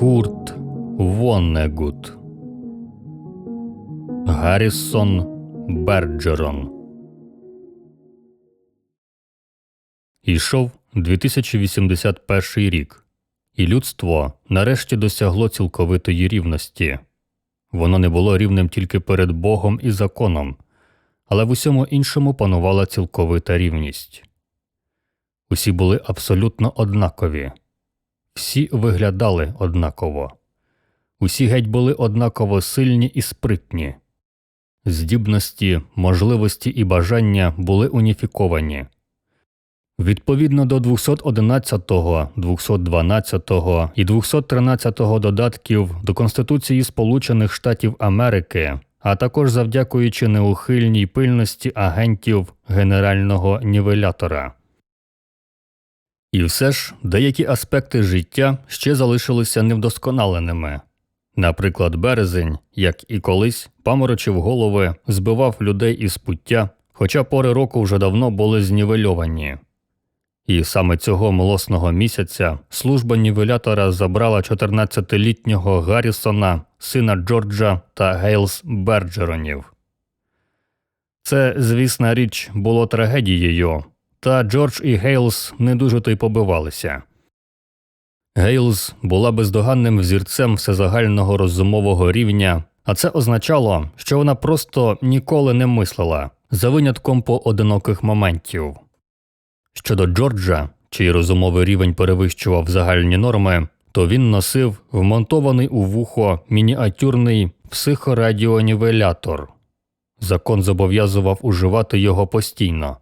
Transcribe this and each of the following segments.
Курт Воннегут Гаррісон Берджерон Ішов 2081 рік, і людство нарешті досягло цілковитої рівності. Воно не було рівним тільки перед Богом і законом, але в усьому іншому панувала цілковита рівність. Усі були абсолютно однакові, всі виглядали однаково, усі геть були однаково сильні і спритні. Здібності, можливості і бажання були уніфіковані. Відповідно до 211, 212 і 213 додатків до Конституції Сполучених Штатів Америки, а також завдякуючи неухильній пильності агентів генерального нівелятора. І все ж деякі аспекти життя ще залишилися невдосконаленими. Наприклад, березень, як і колись, паморочив голови, збивав людей із пуття, хоча пори року вже давно були знівельовані. І саме цього милосного місяця служба нівелятора забрала 14-літнього Гаррісона, сина Джорджа та Гейлс Берджеронів. Це, звісна річ, було трагедією, та Джордж і Гейлс не дуже то й побивалися. Гейлс була бездоганним взірцем всезагального розумового рівня, а це означало, що вона просто ніколи не мислила за винятком поодиноких моментів. Щодо Джорджа, чий розумовий рівень перевищував загальні норми, то він носив вмонтований у вухо мініатюрний психорадіонівелятор. Закон зобов'язував уживати його постійно.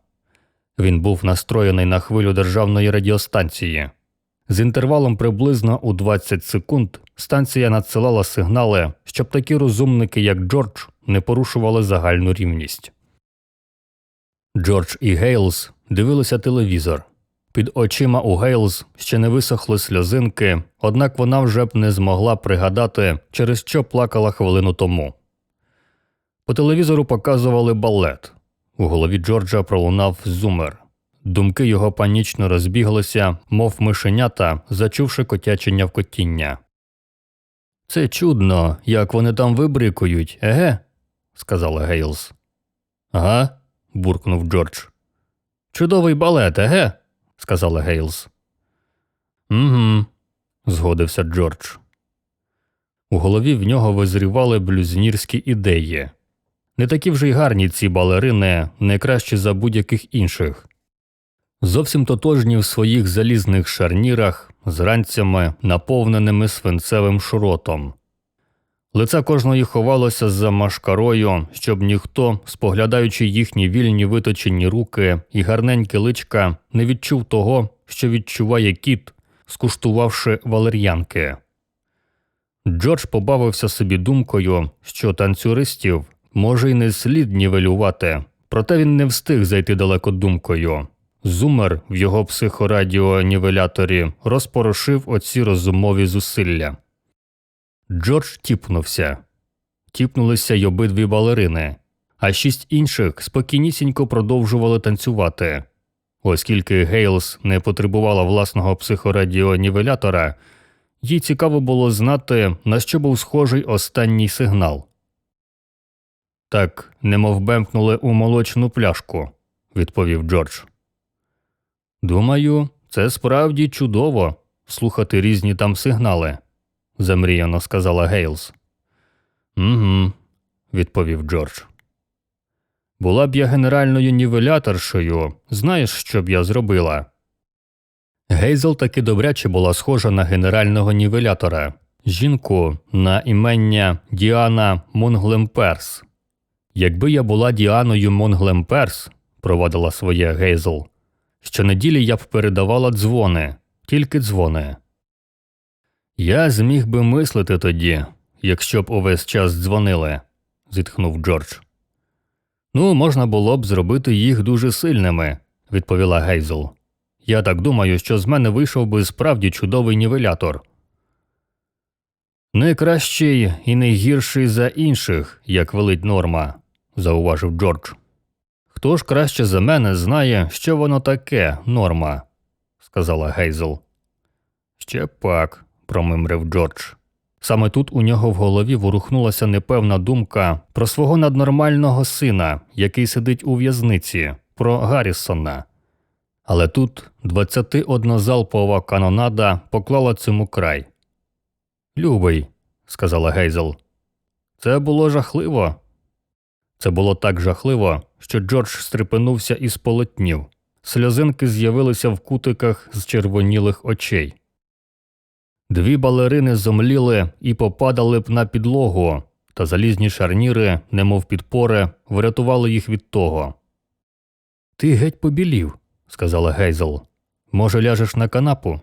Він був настроєний на хвилю державної радіостанції. З інтервалом приблизно у 20 секунд станція надсилала сигнали, щоб такі розумники, як Джордж, не порушували загальну рівність. Джордж і Гейлс дивилися телевізор. Під очима у Гейлз ще не висохли сльозинки, однак вона вже б не змогла пригадати, через що плакала хвилину тому. По телевізору показували балет. У голові Джорджа пролунав зумер. Думки його панічно розбіглися, мов мишенята, зачувши котяче нявкотіння. Це чудно, як вони там вибрикують, еге? сказала Гейлз. Ага, буркнув Джордж. Чудовий балет, еге? сказала Гейлз. Угу, згодився Джордж. У голові в нього визрівали блюзнірські ідеї. Не такі вже й гарні ці балерини, не кращі за будь-яких інших. Зовсім тотожні в своїх залізних шарнірах з ранцями, наповненими свинцевим шротом. Лице кожної ховалося за машкарою, щоб ніхто, споглядаючи їхні вільні виточені руки і гарненьке личка, не відчув того, що відчуває кіт, скуштувавши валер'янки. Джордж побавився собі думкою, що танцюристів може й не слід нівелювати, проте він не встиг зайти далеко думкою. Зумер в його психорадіонівеляторі розпорошив оці розумові зусилля. Джордж тіпнувся. Тіпнулися й обидві балерини, а шість інших спокійнісінько продовжували танцювати. Оскільки Гейлс не потребувала власного психорадіонівелятора, їй цікаво було знати, на що був схожий останній сигнал. Так, немов бемкнули у молочну пляшку, відповів Джордж. Думаю, це справді чудово слухати різні там сигнали, замріяно сказала Гейлс. Угу, відповів Джордж. Була б я генеральною нівеляторшою, знаєш, що б я зробила? Гейзел таки добряче була схожа на генерального нівелятора, жінку на імення Діана Монглемперс. Якби я була Діаною Монглемперс, провадила своє Гейзел, щонеділі я б передавала дзвони, тільки дзвони. Я зміг би мислити тоді, якщо б увесь час дзвонили, зітхнув Джордж. Ну, можна було б зробити їх дуже сильними, відповіла Гейзел. Я так думаю, що з мене вийшов би справді чудовий нівелятор. Не кращий і не гірший за інших, як велить норма, зауважив Джордж. Хто ж краще за мене знає, що воно таке, норма, сказала Гейзел. Ще пак, промимрив Джордж. Саме тут у нього в голові ворухнулася непевна думка про свого наднормального сина, який сидить у в'язниці, про Гаррісона. Але тут 21-залпова канонада поклала цьому край. Любий, сказала Гейзел. Це було жахливо. Це було так жахливо, що Джордж стрепенувся і сполотнів. Сльозинки з'явилися в кутиках з червонілих очей. Дві балерини зомліли і попадали б на підлогу, та залізні шарніри, немов підпори, врятували їх від того. Ти геть побілів, сказала Гейзел. Може, ляжеш на канапу?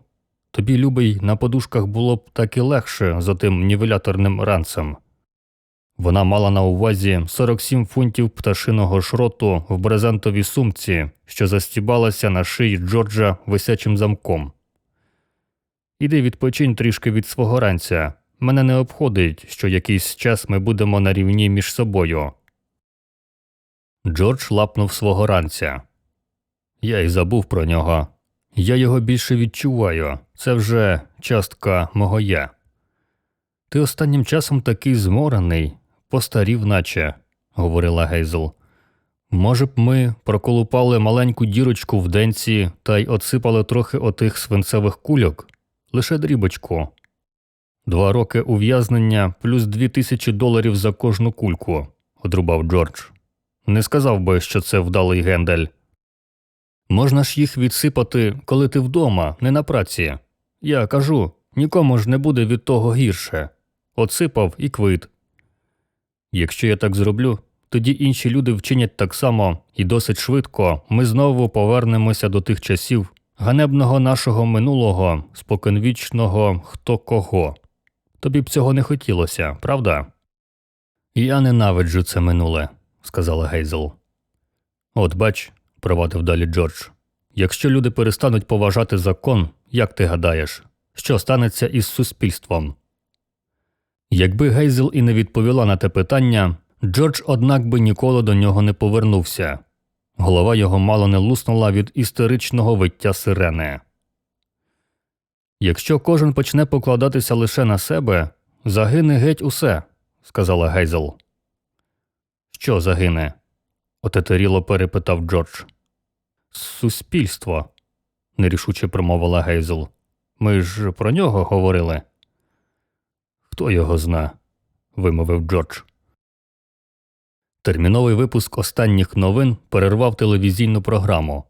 Тобі, любий, на подушках було б так і легше за тим нівеляторним ранцем. Вона мала на увазі 47 фунтів пташиного шроту в брезентовій сумці, що застібалася на шиї Джорджа висячим замком. Іди відпочинь трішки від свого ранця. Мене не обходить, що якийсь час ми будемо на рівні між собою. Джордж лапнув свого ранця. Я й забув про нього. Я його більше відчуваю. Це вже частка мого я. Ти останнім часом такий зморений, постарів, наче, говорила Гейзел. Може б, ми проколупали маленьку дірочку в денці та й отсипали трохи отих свинцевих кульок, лише дрібочку. Два роки ув'язнення плюс дві тисячі доларів за кожну кульку, одрубав Джордж. Не сказав би, що це вдалий гендель. Можна ж їх відсипати, коли ти вдома, не на праці. Я кажу, нікому ж не буде від того гірше. Отсипав і квит. Якщо я так зроблю, тоді інші люди вчинять так само, і досить швидко ми знову повернемося до тих часів ганебного нашого минулого, споконвічного хто кого. Тобі б цього не хотілося, правда? Я ненавиджу це минуле, сказала Гейзел. От бач, провадив далі Джордж. Якщо люди перестануть поважати закон, як ти гадаєш, що станеться із суспільством? Якби Гейзел і не відповіла на те питання, Джордж, однак би ніколи до нього не повернувся. Голова його мало не луснула від істеричного виття сирени. Якщо кожен почне покладатися лише на себе, загине геть усе, сказала Гейзел. Що загине? отетеріло перепитав Джордж. Суспільство, нерішуче промовила Гейзел. Ми ж про нього говорили. Хто його зна? вимовив Джордж. Терміновий випуск останніх новин перервав телевізійну програму.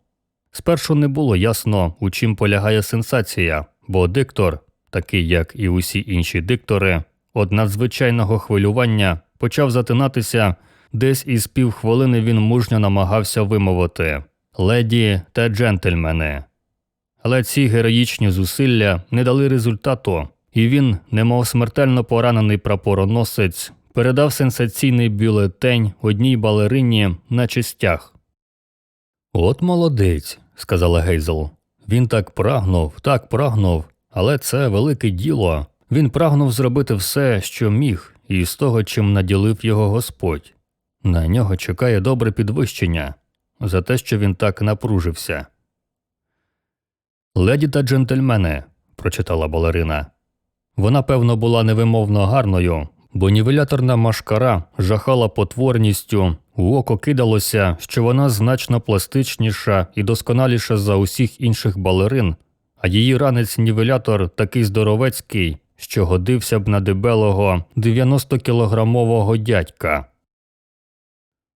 Спершу не було ясно, у чим полягає сенсація, бо диктор, такий як і усі інші диктори, од надзвичайного хвилювання почав затинатися, десь із півхвилини він мужньо намагався вимовити леді та джентльмени. Але ці героїчні зусилля не дали результату, і він, немов смертельно поранений прапороносець, передав сенсаційний бюлетень одній балерині на частях. От молодець, сказала Гейзел. Він так прагнув, так прагнув, але це велике діло. Він прагнув зробити все, що міг, і з того, чим наділив його Господь. На нього чекає добре підвищення за те, що він так напружився. Леді та джентльмени, прочитала балерина. Вона, певно, була невимовно гарною, бо нівеляторна машкара жахала потворністю, у око кидалося, що вона значно пластичніша і досконаліша за усіх інших балерин, а її ранець нівелятор такий здоровецький, що годився б на дебелого 90-кілограмового дядька.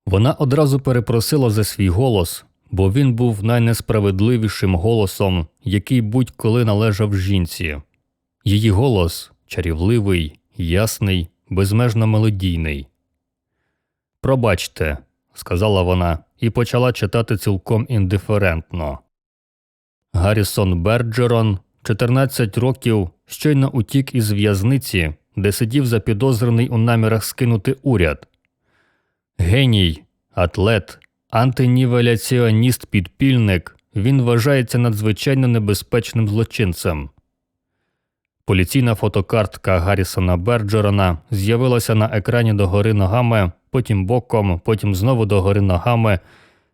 Вона одразу перепросила за свій голос, бо він був найнесправедливішим голосом, який будь-коли належав жінці. Її голос чарівливий, ясний, безмежно мелодійний. Пробачте, сказала вона і почала читати цілком індиферентно. Гаррісон Берджерон, 14 років, щойно утік із в'язниці, де сидів запідозрений у намірах скинути уряд. Геній, атлет, антинівеляціоніст підпільник, він вважається надзвичайно небезпечним злочинцем. Поліційна фотокартка Гаррісона Берджерона з'явилася на екрані догори ногами, потім боком, потім знову догори ногами,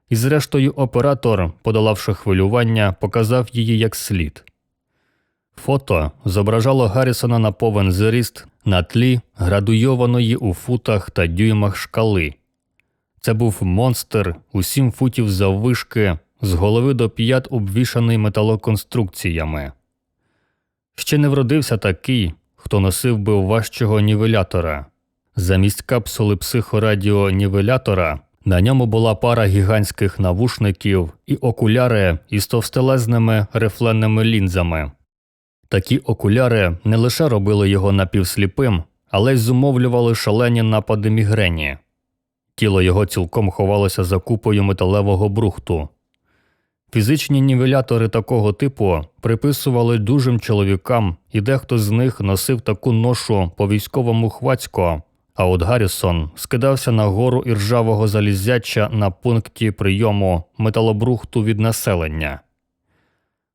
і, зрештою, оператор, подолавши хвилювання, показав її як слід. Фото зображало Гаррісона на повен зріст на тлі градуйованої у футах та дюймах шкали. Це був монстр у сім футів заввишки, з голови до п'ят обвішаний металоконструкціями. Ще не вродився такий, хто носив би важчого нівелятора. Замість капсули психорадіонівелятора на ньому була пара гігантських навушників і окуляри із товстелезними рифленими лінзами. Такі окуляри не лише робили його напівсліпим, але й зумовлювали шалені напади мігрені. Тіло його цілком ховалося за купою металевого брухту. Фізичні нівелятори такого типу приписували дужим чоловікам, і дехто з них носив таку ношу по військовому хвацько, а от Гаррісон скидався на гору іржавого залізяча на пункті прийому металобрухту від населення.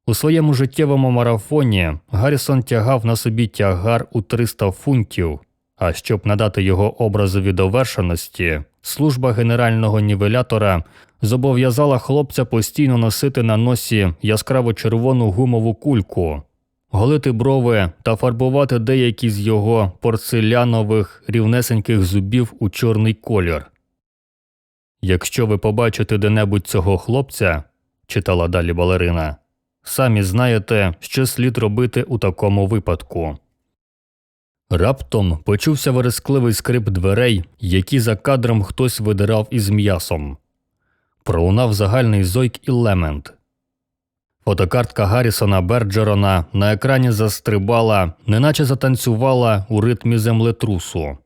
У своєму життєвому марафоні Гаррісон тягав на собі тягар у 300 фунтів, а щоб надати його образові довершеності, служба генерального нівелятора зобов'язала хлопця постійно носити на носі яскраво червону гумову кульку, голити брови та фарбувати деякі з його порцелянових рівнесеньких зубів у чорний колір. Якщо ви побачите де-небудь цього хлопця, читала далі балерина, самі знаєте, що слід робити у такому випадку. Раптом почувся верескливий скрип дверей, які за кадром хтось видирав із м'ясом. Пролунав загальний зойк і лемент. Фотокартка Гаррісона Берджерона на екрані застрибала, неначе затанцювала у ритмі землетрусу.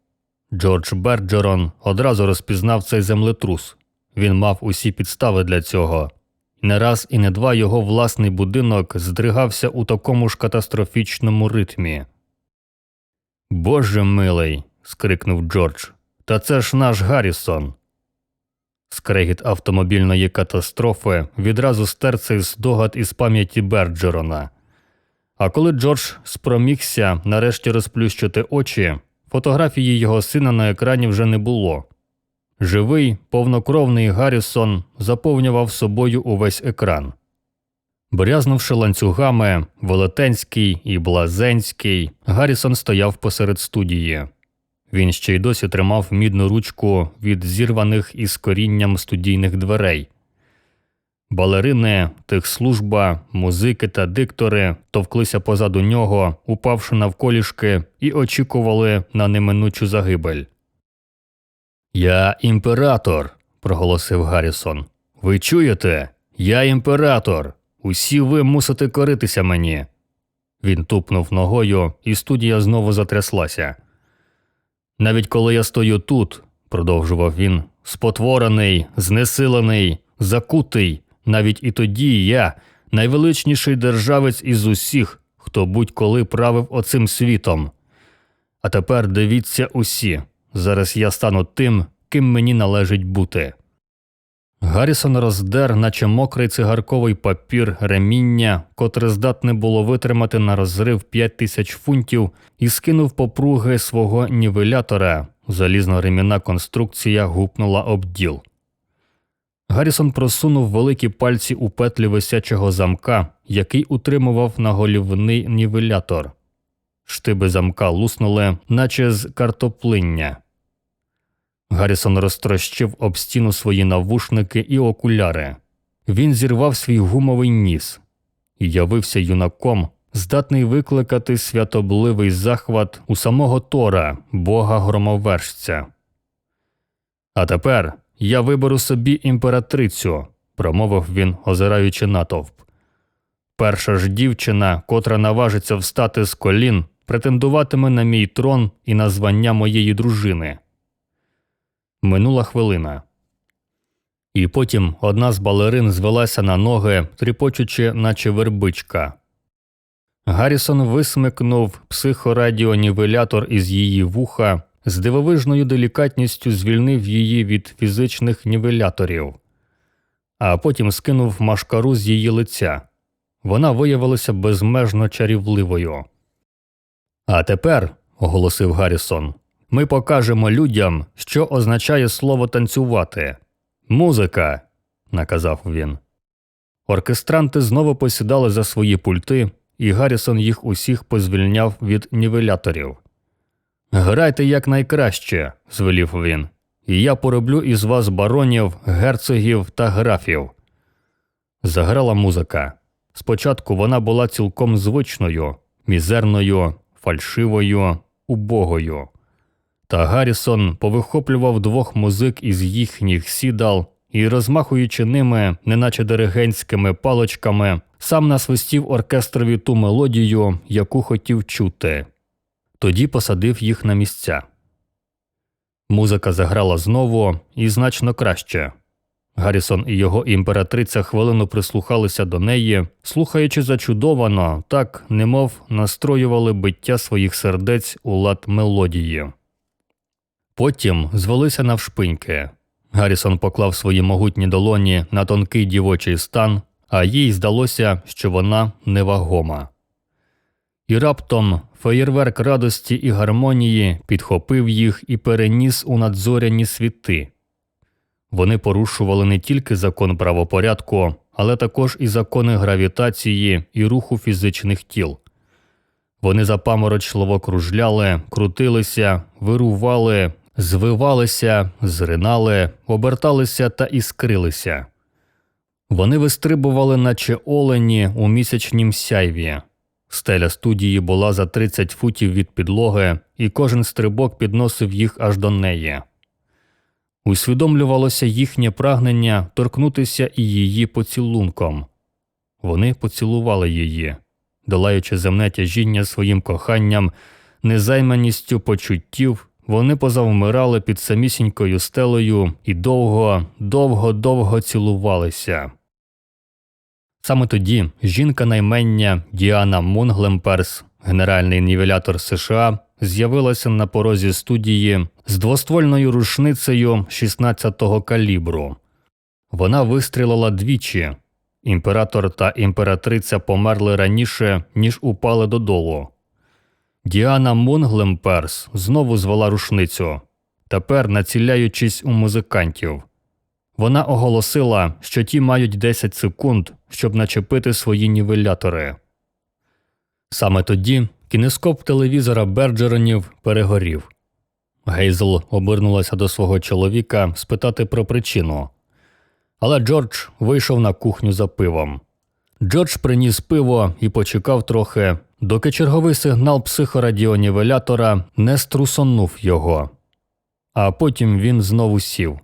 Джордж Берджерон одразу розпізнав цей землетрус. Він мав усі підстави для цього. Не раз і не два його власний будинок здригався у такому ж катастрофічному ритмі. Боже милий. скрикнув Джордж. Та це ж наш Гаррісон. Скрегіт автомобільної катастрофи відразу стер цей здогад із пам'яті Берджерона. А коли Джордж спромігся нарешті розплющити очі, фотографії його сина на екрані вже не було. Живий, повнокровний Гаррісон заповнював собою увесь екран. Брязнувши ланцюгами, Велетенський і Блазенський, Гаррісон стояв посеред студії. Він ще й досі тримав мідну ручку від зірваних із корінням студійних дверей. Балерини, техслужба, музики та диктори товклися позаду нього, упавши навколішки, і очікували на неминучу загибель. Я імператор, проголосив Гаррісон. Ви чуєте? Я імператор. Усі ви мусите коритися мені. Він тупнув ногою, і студія знову затряслася. Навіть коли я стою тут, продовжував він, спотворений, знесилений, закутий, навіть і тоді я найвеличніший державець із усіх, хто будь-коли правив оцим світом. А тепер дивіться усі. Зараз я стану тим, ким мені належить бути. Гаррісон роздер, наче мокрий цигарковий папір реміння, котре здатне було витримати на розрив 5 тисяч фунтів, і скинув попруги свого нівелятора. Залізно ремінна конструкція гупнула об діл. Гаррісон просунув великі пальці у петлі висячого замка, який утримував наголівний нівелятор. Штиби замка луснули, наче з картоплиння. Гаррісон розтрощив об стіну свої навушники і окуляри. Він зірвав свій гумовий ніс і явився юнаком, здатний викликати святобливий захват у самого Тора, бога громовержця. А тепер я виберу собі імператрицю, промовив він, озираючи натовп. Перша ж дівчина, котра наважиться встати з колін, претендуватиме на мій трон і на звання моєї дружини. Минула хвилина. І потім одна з балерин звелася на ноги, тріпочучи, наче вербичка. Гаррісон висмикнув психорадіонівелятор із її вуха, з дивовижною делікатністю звільнив її від фізичних нівеляторів, а потім скинув машкару з її лиця. Вона виявилася безмежно чарівливою. А тепер, оголосив Гаррісон, ми покажемо людям, що означає слово танцювати. Музика, наказав він. Оркестранти знову посідали за свої пульти, і Гаррісон їх усіх позвільняв від нівеляторів. Грайте якнайкраще, звелів він, і я пороблю із вас баронів, герцогів та графів. Заграла музика. Спочатку вона була цілком звичною, мізерною, фальшивою, убогою. Та Гаррісон повихоплював двох музик із їхніх сідал і, розмахуючи ними, неначе диригентськими паличками, сам насвистів оркестрові ту мелодію, яку хотів чути. Тоді посадив їх на місця. Музика заграла знову і значно краще. Гаррісон і його імператриця хвилину прислухалися до неї, слухаючи зачудовано, так, немов настроювали биття своїх сердець у лад мелодії. Потім звелися навшпиньки. Гаррісон поклав свої могутні долоні на тонкий дівочий стан, а їй здалося, що вона невагома. І раптом феєрверк радості і гармонії підхопив їх і переніс у надзоряні світи. Вони порушували не тільки закон правопорядку, але також і закони гравітації і руху фізичних тіл. Вони запаморочливо кружляли, крутилися, вирували, звивалися, зринали, оберталися та іскрилися. Вони вистрибували, наче олені у місячнім сяйві. Стеля студії була за 30 футів від підлоги, і кожен стрибок підносив їх аж до неї. Усвідомлювалося їхнє прагнення торкнутися і її поцілунком. Вони поцілували її, долаючи земне тяжіння своїм коханням, незайманістю почуттів, вони позавмирали під самісінькою стелею і довго, довго, довго цілувалися. Саме тоді жінка наймення Діана Мунглемперс, генеральний нівелятор США, з'явилася на порозі студії з двоствольною рушницею 16-го калібру. Вона вистрілила двічі. Імператор та імператриця померли раніше, ніж упали додолу. Діана Мунглемперс знову звела рушницю, тепер націляючись у музикантів. Вона оголосила, що ті мають 10 секунд, щоб начепити свої нівелятори. Саме тоді кінескоп телевізора Берджеронів перегорів. Гейзл обернулася до свого чоловіка спитати про причину. Але Джордж вийшов на кухню за пивом. Джордж приніс пиво і почекав трохи, доки черговий сигнал психорадіонівелятора не струсонув його. А потім він знову сів.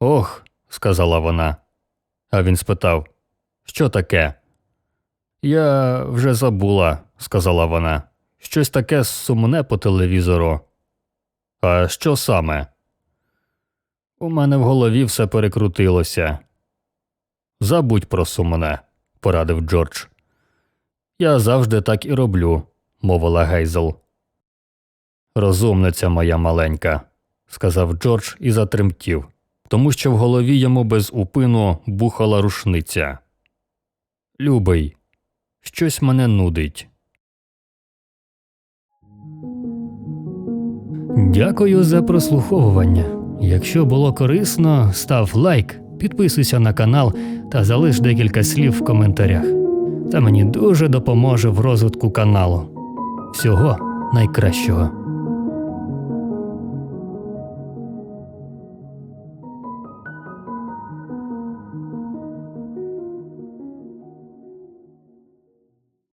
Ох, сказала вона. А він спитав Що таке? Я вже забула, сказала вона. Щось таке сумне по телевізору. А що саме? У мене в голові все перекрутилося. Забудь про сумне, порадив Джордж. Я завжди так і роблю, мовила Гейзел. Розумниця моя маленька, сказав Джордж і затремтів, тому що в голові йому без упину бухала рушниця. Любий, щось мене нудить. Дякую за прослуховування. Якщо було корисно, став лайк, підписуйся на канал та залиш декілька слів в коментарях. Це мені дуже допоможе в розвитку каналу. Всього найкращого.